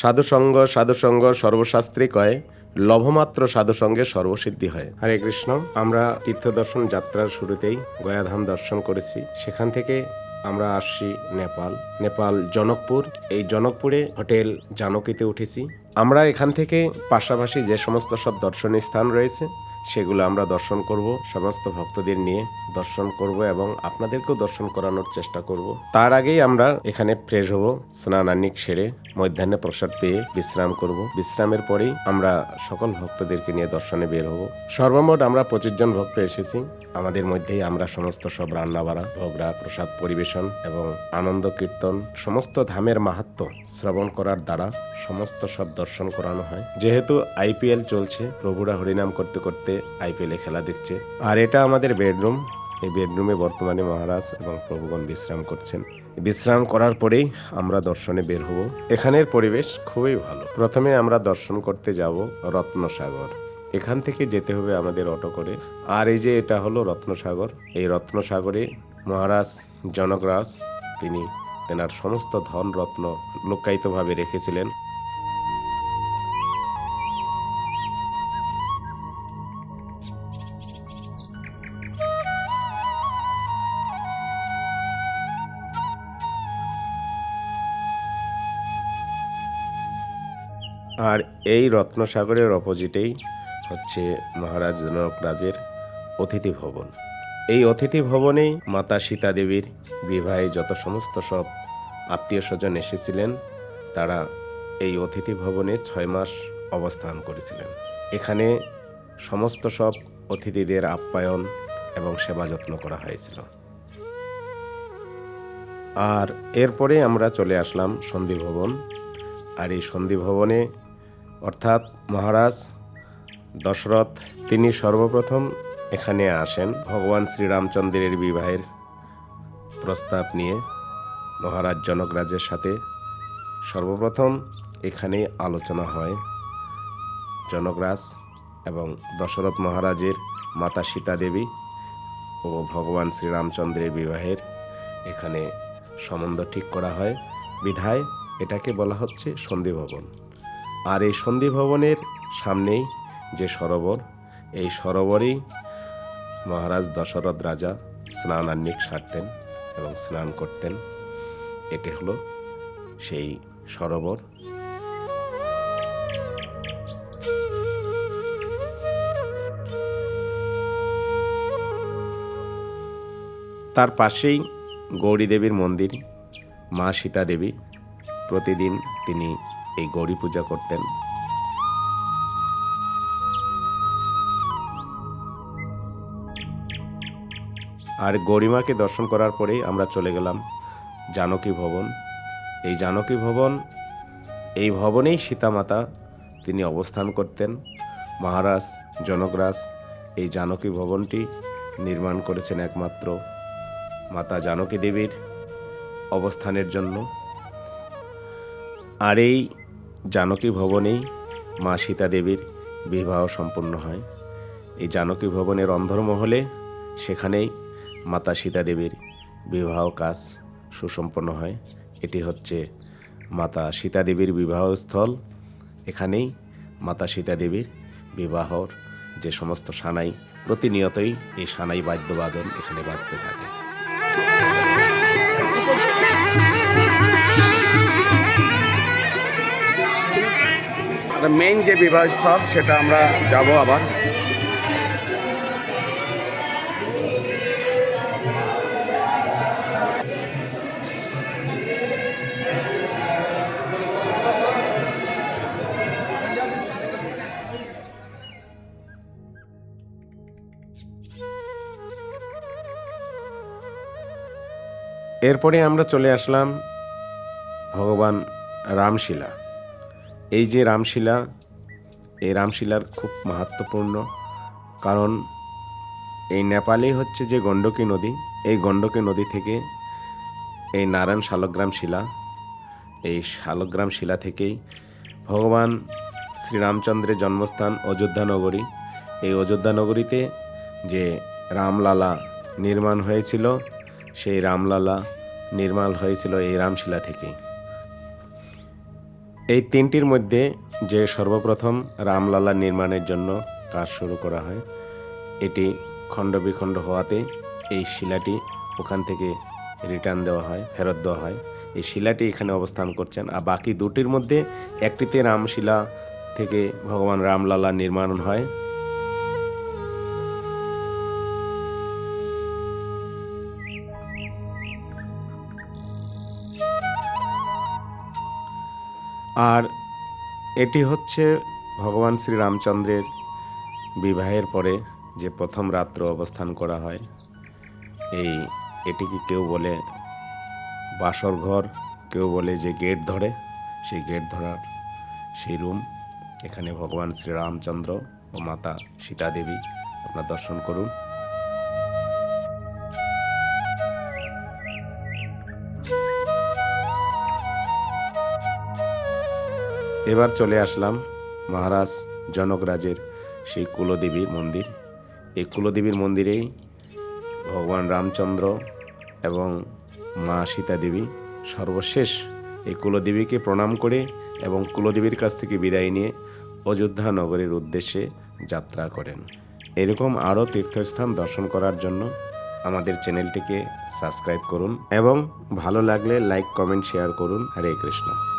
সাধুসঙ্গ সাধুসঙ্গ সর্বশাস্ত্রী কয়, লভমাত্র সাধুসঙ্গে সর্বসিদ্ধি হয়। হরে কৃষ্ণ, আমরা তীর্থ দর্শন যাত্রার শুরুতেই গয়াধাম দর্শন করেছি। সেখান থেকে আমরা আসছি নেপাল। নেপাল জনকপুর। এই জনকপুরে হোটেল জানকিতে উঠেছি। আমরা এখান থেকে পাশাপাশি যে সমস্ত সব দর্শনীয় স্থান রয়েছে সেগুলো আমরা দর্শন করব, সমস্ত ভক্তদের নিয়ে দর্শন করব এবং আপনাদেরকেও দর্শন করানোর চেষ্টা করব। তার আগেই আমরা এখানে ফ্রেশ হব স্নানানিক সেরে মধ্যাহ্নে প্রসাদ পেয়ে বিশ্রাম করব। বিশ্রামের পরেই আমরা সকল ভক্তদেরকে নিয়ে দর্শনে বের হব। সর্বমোট আমরা পঁচিশ জন ভক্ত এসেছি। আমাদের মধ্যেই আমরা সমস্ত সব রান্নাবাড়া, ভোগরা, প্রসাদ পরিবেশন এবং আনন্দ কীর্তন, সমস্ত ধামের মাহাত্ম শ্রবণ করার দ্বারা সমস্ত সব দর্শন করানো হয়। যেহেতু আইপিএল চলছে, প্রভুরা হরিনাম করতে করতে আইপিএল খেলা দেখছে। আর এটা আমাদের বেডরুম। এই বেডরুমে বর্তমানে মহারাজ এবং প্রভুগণ বিশ্রাম করছেন। বিশ্রাম করার পরেই আমরা দর্শনে বের হব। এখানের পরিবেশ খুবই ভালো। প্রথমে আমরা দর্শন করতে যাব রত্নসাগর। এখান থেকে যেতে হবে আমাদের অটো করে। আর এই যে এটা হলো রত্নসাগর। এই রত্নসাগরে মহারাজ জনকরাজ তিনি তেনার সমস্ত ধন রত্ন লুকায়িতভাবে রেখেছিলেন। আর এই রত্নসাগরের অপোজিটেই হচ্ছে মহারাজ জনকরাজের অতিথি ভবন। এই অতিথি ভবনেই মাতা সীতা দেবীর বিবাহে যত সমস্ত সব আত্মীয় স্বজন এসেছিলেন, তারা এই অতিথি ভবনে ছয় মাস অবস্থান করেছিলেন। এখানে সমস্ত সব অতিথিদের আপ্যায়ন এবং সেবা যত্ন করা হয়েছিল। আর এরপরে আমরা চলে আসলাম সন্ধি ভবন। আর এই সন্ধি ভবনে অর্থাৎ মহারাজ, দশরথ, তিনি সর্বপ্রথম এখানে আসেন ভগবান শ্রীরামচন্দ্রের বিবাহের প্রস্তাব নিয়ে। মহারাজ জনকরাজের সাথে সর্বপ্রথম এখানে আলোচনা হয়। জনকরাজ এবং দশরথ মহারাজের মাতা সীতা দেবী ও ভগবান শ্রীরামচন্দ্রের বিবাহের এখানে সম্বন্ধ ঠিক করা হয়। বিধায় এটাকে বলা হচ্ছে সন্ধি ভবন। আর এই সন্ধি ভবনের সামনেই যে সরোবর, এই সরোবরেই মহারাজ দশরথ রাজা স্নানান্নিক সারতেন এবং স্নান করতেন। এটি হলো সেই সরোবর। তার পাশেই গৌরী দেবীর মন্দির, মা সীতা দেবী। প্রতিদিন তিনি এই গৌরী পূজা করতেন। আর গরিমাকে দর্শন করার পরেই আমরা চলে গেলাম জানকী ভবন। এই জানকী ভবন, এই ভবনেই সীতামাতা তিনি অবস্থান করতেন। মহারাজ, জনকরাজ এই জানকী ভবনটি নির্মাণ করেছেন একমাত্র মাতা জানকী দেবীর অবস্থানের জন্য। আর এই জানকী ভবনেই মা সীতা দেবীর বিবাহ সম্পন্ন হয়। এই জানকী ভবনের অন্ধরমহলে সেখানেই মাতা সীতা দেবীর বিবাহ কাজ সুসম্পন্ন হয়। এটি হচ্ছে মাতা সীতা দেবীর বিবাহস্থল। এখানেই মাতা সীতা দেবীর বিবাহর যে সমস্ত সানাই, প্রতিনিয়তই এই সানাই বাদ্যবাদন এখানে বাজতে থাকে। মেইন যে বিবাহ স্থল সেটা আমরা যাব আবার। এরপরে আমরা চলে আসলাম ভগবান রামশিলা। এই যে রামশিলা, এই রামশিলার খুব মাহাত্মপূর্ণ কারণ এই নেপালেই হচ্ছে যে গণ্ডকী নদী, এই গণ্ডকী নদী থেকে এই নারায়ণ শালগ্রাম শিলা, এই শালগ্রাম শিলা থেকেই ভগবান শ্রীরামচন্দ্রের জন্মস্থান অযোধ্যা নগরী। এই অযোধ্যা নগরীতে যে রামলালা নির্মাণ হয়েছিল, সেই রামলালা নির্মাণ হয়েছিল এই রামশিলা থেকেই। এই তিনটির মধ্যে যে সর্বপ্রথম রামলালা নির্মাণের জন্য কাজ শুরু করা হয়, এটি খণ্ড বিখণ্ড হওয়াতে এই শিলাটি ওখান থেকে রিটার্ন দেওয়া হয়, ফেরত দেওয়া হয়। এই শিলাটি এখানে অবস্থান করছেন। আর বাকি দুটির মধ্যে একটিতে রামশিলা থেকে ভগবান রামলালা নির্মাণ হয়। আর এটি হচ্ছে ভগবান শ্রী রামচন্দ্রের বিবাহের পরে যে প্রথম রাত্র অবস্থান করা হয়। এই এটিকে কেউ বলে বাসর ঘর, কেউ বলে যে গেট ধরে। সেই গেট ধরার সেই রুম, এখানে ভগবান শ্রীরামচন্দ্র ও মাতা সীতা দেবী আপনার দর্শন করুন। এবার চলে আসলাম মহারাজ জনকরাজের সেই কুলদেবী মন্দির। এই কুলদেবীর মন্দিরেই ভগবান রামচন্দ্র এবং মা সীতা দেবী সর্বশেষ এই কুলদেবীকে প্রণাম করে এবং কুলদেবীর কাছ থেকে বিদায় নিয়ে অযোধ্যা নগরের উদ্দেশ্যে যাত্রা করেন। এরকম আরও তীর্থস্থান দর্শন করার জন্য আমাদের চ্যানেলটিকে সাবস্ক্রাইব করুন এবং ভালো লাগলে লাইক, কমেন্ট, শেয়ার করুন। হরে কৃষ্ণ।